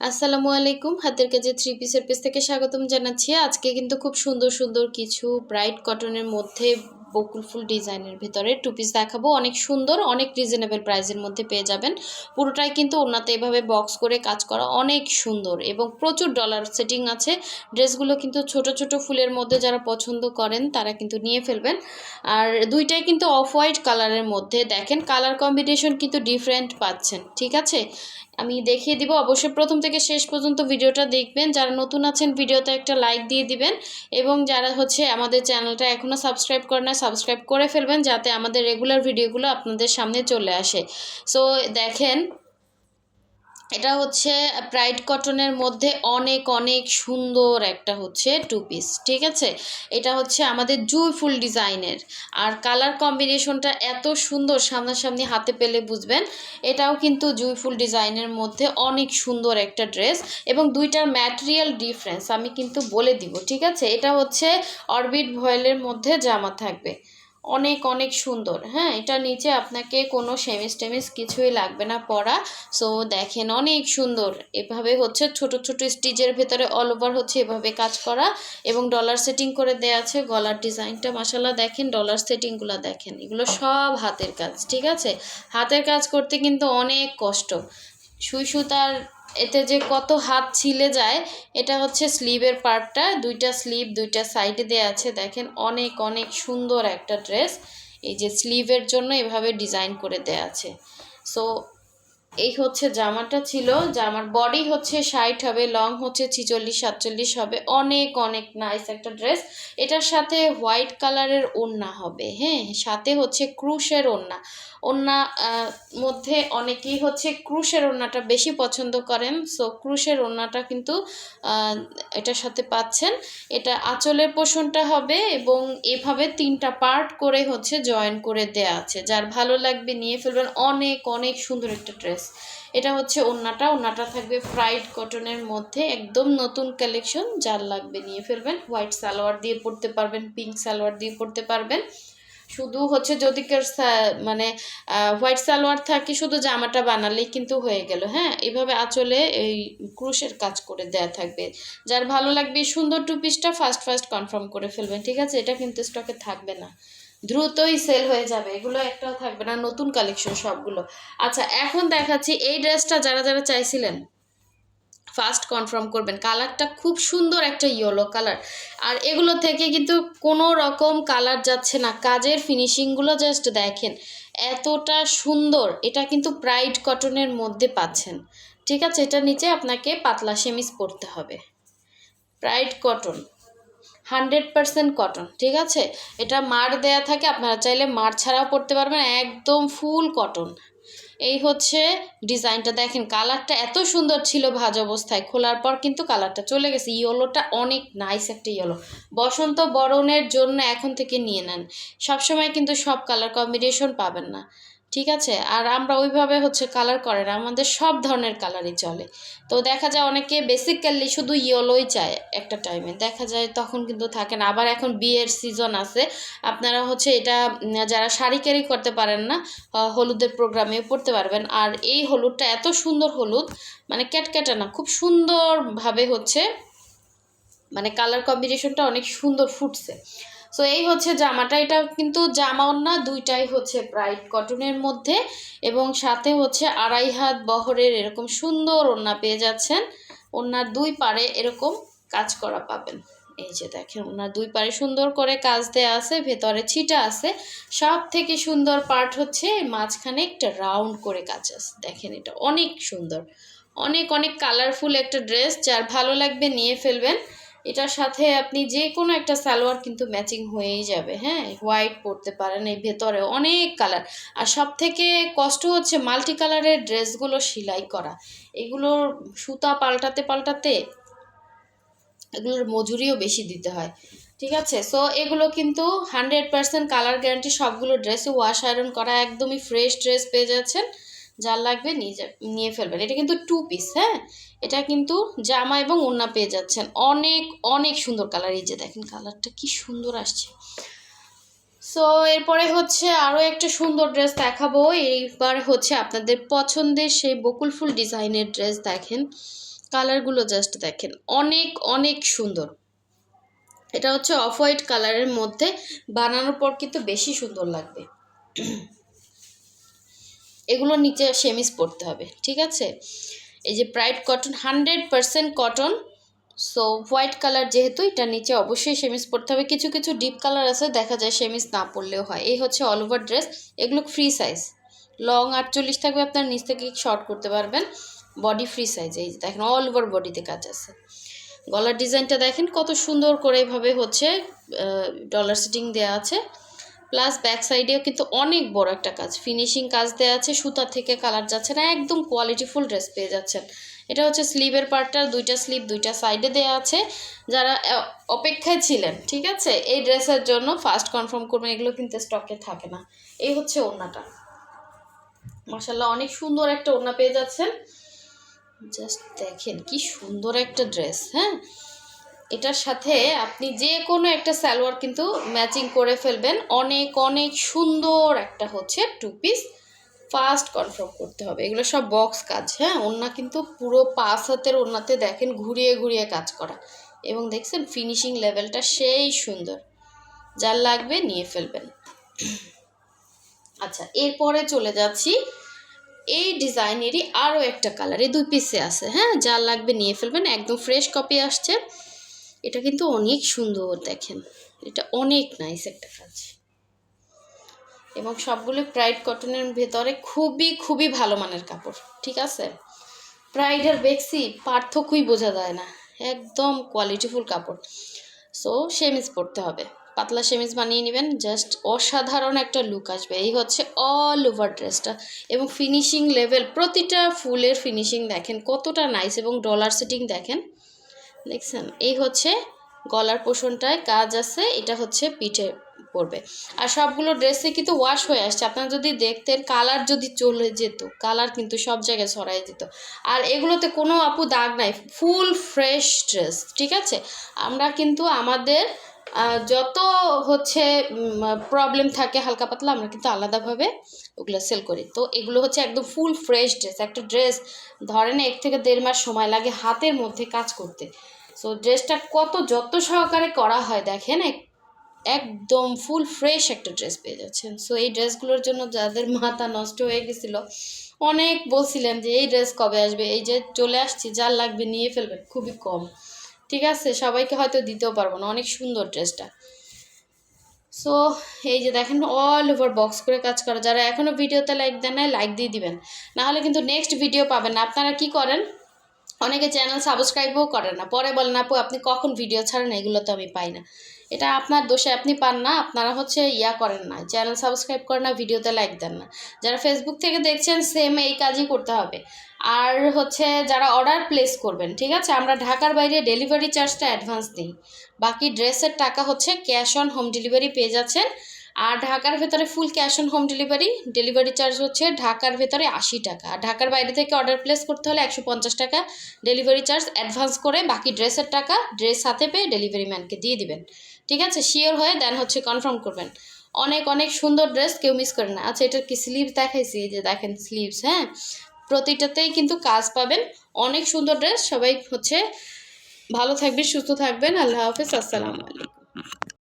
আসসালামু আলাইকুম। হাতের কাছে থ্রি পিসের পেজ থেকে স্বাগতম জানাচ্ছি। আজকে কিন্তু খুব সুন্দর সুন্দর কিছু ব্রাইট কটনের মধ্যে বকুল ফুল ডিজাইনের ভিতরে টু পিস দেখাবো। অনেক সুন্দর, অনেক রিজনেবল প্রাইসের মধ্যে পেয়ে যাবেন। পুরোটাই কিন্তু ওনাতে এভাবে বক্স করে কাজ করা অনেক সুন্দর এবং প্রচুর ডলার সেটিং আছে। ড্রেসগুলো কিন্তু ছোট ছোট ফুলের মধ্যে যারা পছন্দ করেন তারা কিন্তু নিয়ে ফেলবেন। আর দুইটাই কিন্তু অফ হোয়াইট কালারের মধ্যে। দেখেন কালার কম্বিনেশন কিন্তু ডিফারেন্ট পাচ্ছেন, ঠিক আছে? আমি দেখিয়ে দিব। অবশ্যই প্রথম থেকে শেষ পর্যন্ত ভিডিওটা দেখবেন। যারা নতুন আছেন, ভিডিওতে একটা লাইক দিয়ে দিবেন এবং যারা হচ্ছে আমাদের চ্যানেলটা এখনও সাবস্ক্রাইব করে না সাবস্ক্রাইব করে ফেলবেন যাতে আমাদের রেগুলার ভিডিওগুলো আপনাদের সামনে চলে আসে। সো দেখেন এটা হচ্ছে প্রাইড কটনের মধ্যে অনেক অনেক সুন্দর একটা হচ্ছে টু পিস ঠিক আছে? এটা হচ্ছে আমাদের জুই ফুল ডিজাইনের আর কালার কম্বিনেশনটা এত সুন্দর সামনাসামনি হাতে পেলে বুঝবেন, এটাও কিন্তু জুই ফুল ডিজাইনের মধ্যে অনেক সুন্দর একটা ড্রেস এবং দুইটার ম্যাটেরিয়াল ডিফারেন্স আমি কিন্তু বলে দিব, ঠিক আছে? এটা হচ্ছে অরবিট ভয়েলের মধ্যে জামা থাকবে। অনেক অনেক সুন্দর। হ্যাঁ এটা নিচে আপনাকে কোনো সেমিস টেমিস কিছুই লাগবে না পরা সো দেখেন অনেক সুন্দর। এভাবে হচ্ছে ছোট ছোট স্টিচের ভেতরে অল ওভার হচ্ছে এভাবে কাজ করা এবং ডলার সেটিং করে দেওয়া আছে গলার ডিজাইনটা। মাসাল্লাহ দেখেন ডলার সেটিংগুলো দেখেন। এগুলো সব হাতের কাজ, ঠিক আছে? হাতের কাজ করতে কিন্তু অনেক কষ্ট। সুই সুতার এতে যে কত হাত ছিলে যায়, এটা হচ্ছে স্লিভের পার্টটা। দুইটা স্লিভ দুইটা সাইডে দেওয়া আছে, দেখেন, অনেক অনেক সুন্দর একটা ড্রেস। এই যে স্লিভের জন্য এভাবে ডিজাইন করে দেয়া আছে। সো এই হচ্ছে জামাটা ছিল জামার বডি হচ্ছে ষাট হবে লং হচ্ছে ছিচল্লিশ, সাতচল্লিশ হবে, অনেক অনেক নাইস একটা ড্রেস এটার সাথে হোয়াইট কালারের ওড়না হবে হ্যাঁ? সাথে হচ্ছে ক্রুশের ওড়না। ওড়না মধ্যে অনেকেই হচ্ছে ক্রুশের ওড়নাটা বেশি পছন্দ করেন সো ক্রুশের ওড়নাটা কিন্তু এটার সাথে পাচ্ছেন। এটা আঁচলের পোষণটা হবে এবং এভাবে তিনটা পার্ট করে হচ্ছে জয়েন করে দেয়া আছে। যার ভালো লাগবে নিয়ে ফেলবেন, অনেক অনেক সুন্দর একটা ড্রেস এটা হচ্ছে ওড়নাটা ওড়নাটা থাকবে ফ্রাইড কটনের মধ্যে একদম নতুন কালেকশন যার লাগবে নিয়ে ফেলবেন। হোয়াইট সালোয়ার দিয়ে পরতে পারবেন পিঙ্ক সালোয়ার দিয়ে পরতে পারবেন। শুধু হচ্ছে যদি মানে হোয়াইট সালোয়ার থাকে, শুধু জামাটা বানালেই কিন্তু হয়ে গেল হ্যাঁ? এভাবে আঁচলে এই ক্রুশের কাজ করে দেয়া থাকবে। যার ভালো লাগবে সুন্দর টু পিসটা ফার্স্ট ফার্স্ট কনফার্ম করে ফেলবেন, ঠিক আছে? এটা কিন্তু স্টকে থাকবে না। দ্রুতই সেল হয়ে যাবে। এগুলো একটাও থাকবে না, নতুন কালেকশন সবগুলো। আচ্ছা এখন দেখাচ্ছি এই ড্রেসটা যারা যারা চাইছিলেন ফার্স্ট কনফার্ম করবেন। কালারটা খুব সুন্দর একটা ইয়েলো কালার আর এগুলো থেকে কিন্তু কোনো রকম কালার যাচ্ছে না। কাজের ফিনিশিংগুলো জাস্ট দেখেন, এতটা সুন্দর। এটা কিন্তু প্রাইড কটনের মধ্যে পাচ্ছেন। ঠিক আছে, এটা নিচে আপনাকে পাতলা সেমিস পরতে হবে। Pride cotton hundred percent cotton, ঠিক আছে? এটা মার দেয়া থাকে, আপনারা চাইলে মার ছাড়াও পরতে পারবেন, একদম ফুল কটন। এই হচ্ছে ডিজাইনটা, দেখেন কালারটা এত সুন্দর ছিল ভাজ অবস্থায়, খোলার পর কিন্তু কালারটা চলে গেছে। ইয়েলোটা অনেক নাইস একটা ইয়েলো বসন্ত বরণের জন্য এখন থেকে নিয়ে নেন। সবসময় কিন্তু সব কালার কম্বিনেশন পাবেন না। ঠিক আছে? আর আমরা ওইভাবে হচ্ছে কালার করে না, আমাদের সব ধরনের কালারই চলে। তো দেখা যায় অনেকে বেসিক্যালি শুধু ইয়েলোই চায় একটা টাইমে দেখা যায় তখন কিন্তু থাকে না। আবার এখন বিয়ের সিজন আছে। আপনারা হচ্ছে এটা যারা শাড়ি ক্যারি করতে পারেন না হলুদের প্রোগ্রামেও পড়তে পারবেন। আর এই হলুদটা এত সুন্দর হলুদ মানে ক্যাটক্যাটা না, খুব সুন্দরভাবে হচ্ছে মানে কালার কম্বিনেশনটা অনেক সুন্দর ফুটছে। সো এই হচ্ছে জামাটা। এটা কিন্তু জামাও না দুইটাই হচ্ছে ব্রাইট কটনের মধ্যে এবং সাথে হচ্ছে আড়াই হাত বহরের এরকম সুন্দর ওড়না পেয়ে যাচ্ছেন। ওনার দুই পারে এরকম কাজ করা পাবেন। এই যে দেখেন ওনার দুই পারে সুন্দর করে কাজ দেওয়া আছে, ভেতরে ছিটা আছে। সব থেকে সুন্দর পার্ট হচ্ছে মাঝখানে একটা রাউন্ড করে কাজ আছে। দেখেন এটা অনেক সুন্দর। অনেক অনেক কালারফুল একটা ড্রেস যার ভালো লাগবে নিয়ে ফেলবেন। এটার সাথে আপনি যে কোনো একটা সালোয়ার কিন্তু ম্যাচিং হয়েই যাবে হ্যাঁ? হোয়াইট পরতে পারেন এই ভেতরে অনেক কালার আর সব থেকে কষ্ট হচ্ছে মাল্টি কালারের ড্রেসগুলো সেলাই করা। এগুলোর সুতা পাল্টাতে পাল্টাতে এগুলোর মজুরিও বেশি দিতে হয়, ঠিক আছে? সো এগুলো কিন্তু হান্ড্রেড পার্সেন্ট কালার গ্যারান্টি সবগুলো ড্রেসে ওয়াশ আয়রন করা একদমই ফ্রেশ ড্রেস পেয়ে যাচ্ছেন। যার লাগবে নিয়ে যা নিয়ে ফেলবেন। এটা কিন্তু টু পিস হ্যাঁ? এটা কিন্তু জামা এবং ওড়না পেয়ে যাচ্ছেন। অনেক অনেক সুন্দর কালার এই যে দেখেন কালারটা কি সুন্দর আসছে। সো এরপরে হচ্ছে আরও একটা সুন্দর ড্রেস দেখাবো। এইবার হচ্ছে আপনাদের পছন্দের সেই বকুল ফুল ডিজাইনের ড্রেস দেখেন। কালারগুলো জাস্ট দেখেন। অনেক অনেক সুন্দর। এটা হচ্ছে অফ হোয়াইট কালারের মধ্যে বানানোর পর কিন্তু বেশি সুন্দর লাগবে। এগুলো নিচে সেমিস পড়তে হবে, ঠিক আছে? এই যে pride cotton hundred percent cotton so white colour যেহেতু এটা নিচে অবশ্যই সেমিস পড়তে হবে। কিছু কিছু ডিপ কালার আছে, দেখা যায় সেমিস না পড়লেও হয়। এই হচ্ছে অল ওভার ড্রেস এগুলো ফ্রি সাইজ লং আটচল্লিশ থাকবে আপনার, নিচ থেকে শর্ট করতে পারবেন। বডি ফ্রি সাইজ এই দেখেন অল ওভার বডিতে কাজ আছে। গলার ডিজাইনটা দেখেন, কত সুন্দর করে এভাবে হচ্ছে ডলার সেটিং দেওয়া আছে। প্লাস ব্যাক সাইডেও কিন্তু অনেক বড় একটা কাজ। ফিনিশিং কাজ দেওয়া আছে, সুতা থেকে কালার যাচ্ছে না, একদম কোয়ালিটিফুল ড্রেস পেয়ে যাচ্ছেন। এটা হচ্ছে স্লিভের পার্টটা দুইটা স্লিভ দুইটা সাইডে দেওয়া আছে। যারা অপেক্ষায় ছিলেন, ঠিক আছে? এই ড্রেসের জন্য ফার্স্ট কনফার্ম করবেন, এগুলো কিন্তু স্টকে থাকে না। এই হচ্ছে ওড়নাটা। মাসাল্লাহ অনেক সুন্দর একটা ওড়না পেয়ে যাচ্ছেন। জাস্ট দেখেন, কি সুন্দর একটা ড্রেস হ্যাঁ? এটার সাথে আপনি যে কোনো একটা সালোয়ার কিন্তু ম্যাচিং করে ফেলবেন। অনেক অনেক সুন্দর একটা হচ্ছে টু পিস ফার্স্ট কনফার্ম করতে হবে। এগুলো সব বক্স কাজ হ্যাঁ? ওন্না কিন্তু পুরো পাঁচ হাতের ওন্নাতে দেখেন ঘুরিয়ে ঘুরিয়ে কাজ করা। এবং দেখছেন ফিনিশিং লেভেলটা সেই সুন্দর। যার লাগবে নিয়ে ফেলবেন। আচ্ছা এরপরে চলে যাচ্ছি। এই ডিজাইনেরই আরও একটা কালার এই দুই পিসে আছে হ্যাঁ? যার লাগবে নিয়ে ফেলবেন, একদম ফ্রেশ কপি আসছে। এটা কিন্তু অনেক সুন্দর দেখেন। এটা অনেক নাইস একটা কাজ। এবং সবগুলো প্রাইড কটনের ভেতরে খুবই খুবই ভালো মানের কাপড়, ঠিক আছে? প্রাইড আর বেক্সি পার্থক্যই বোঝা যায় না। একদম কোয়ালিটিফুল কাপড়। সো সেমিজ পরতে হবে। পাতলা সেমিজ বানিয়ে নেবেন জাস্ট অসাধারণ একটা লুক আসবে। এই হচ্ছে অল ওভার ড্রেসটা এবং ফিনিশিং লেভেল প্রতিটা ফুলের ফিনিশিং দেখেন কতটা নাইস এবং ডলার সেটিং দেখেন। দেখছেন? এই হচ্ছে গলার পোষণটায় কাজ আছে, এটা হচ্ছে পিঠে পড়বে। আর সবগুলো ড্রেসে কিন্তু ওয়াশ হয়ে আসছে। আপনারা যদি দেখতেন কালার যদি চলে যেত কালার কিন্তু সব জায়গায় ছড়াই যেত। আর এগুলোতে কোনো আপু দাগ নাই ফুল ফ্রেশ ড্রেস ঠিক আছে? আমরা কিন্তু আমাদের যত হচ্ছে প্রবলেম থাকে হালকা পাতলা, আমরা কিন্তু আলাদাভাবে ওগুলো সেল করি। তো এগুলো হচ্ছে একদম ফুল ফ্রেশ ড্রেস একটা ড্রেস ধরেন এক থেকে দেড় মাস সময় লাগে হাতের মধ্যে কাজ করতে। সো ড্রেসটা কত যত্ন সহকারে করা হয় দেখেন, এক- একদম ফুল ফ্রেশ একটা ড্রেস পেয়ে যাচ্ছেন। সো এই ড্রেসগুলোর জন্য যাদের মাথা নষ্ট হয়ে গেছিল, অনেক বলছিলেন যে এই ড্রেস কবে আসবে? এই যে চলে আসছি, যার লাগবে নিয়ে ফেলবেন, খুবই কম। ঠিক আছে? সবাইকে হয়তো দিতেও পারব না, অনেক সুন্দর ড্রেসটা সো এই যে দেখেন অল ওভার বক্স করে কাজ করা। যারা এখনও ভিডিওতে লাইক দেন নাই লাইক দিয়ে দিবেন। নাহলে কিন্তু নেক্সট ভিডিও পাবেন আপনারা কি করেন? অনেকে চ্যানেল সাবস্ক্রাইবও করেন না। পরে বলেন আপু, আপনি কখন ভিডিও ছাড়েন? এগুলো তো আমি পাই না। এটা আপনার দোষে আপনি পান না, আপনারা হচ্ছে ইয়া করেন না। চ্যানেল সাবস্ক্রাইব করেন না ভিডিওতে লাইক দেন না। যারা ফেসবুক থেকে দেখছেন সেম এই কাজই করতে হবে। আর হচ্ছে যারা অর্ডার প্লেস করবেন, ঠিক আছে? আমরা ঢাকার বাইরে ডেলিভারি চার্জটা অ্যাডভান্স দিই। বাকি ড্রেসের টাকা হচ্ছে ক্যাশ অন হোম ডেলিভারি পেয়ে যাচ্ছেন। আর ঢাকার ভেতরে full cash on home delivery delivery charge হচ্ছে ঢাকার ভেতরে আশি টাকা। আর ঢাকার বাইরে থেকে অর্ডার প্লেস করতে হলে একশো পঞ্চাশ টাকা ডেলিভারি চার্জ অ্যাডভান্স করে বাকি ড্রেসের টাকা ড্রেস হাতে পেয়ে ডেলিভারি ম্যানকে দিয়ে দিবেন। ঠিক আছে? শিওর হয়ে দেন হচ্ছে কনফার্ম করবেন। অনেক অনেক সুন্দর ড্রেস কেউ মিস করে না। আচ্ছা এটার কি স্লিভস দেখাইছি? যে দেখেন স্লিভস হ্যাঁ? প্রতিটাতেই কিন্তু কাজ পাবেন। অনেক সুন্দর ড্রেস সবাই হচ্ছে ভালো থাকবেন, সুস্থ থাকবেন। আল্লাহ হাফিজ। আসসালামু আলাইকুম।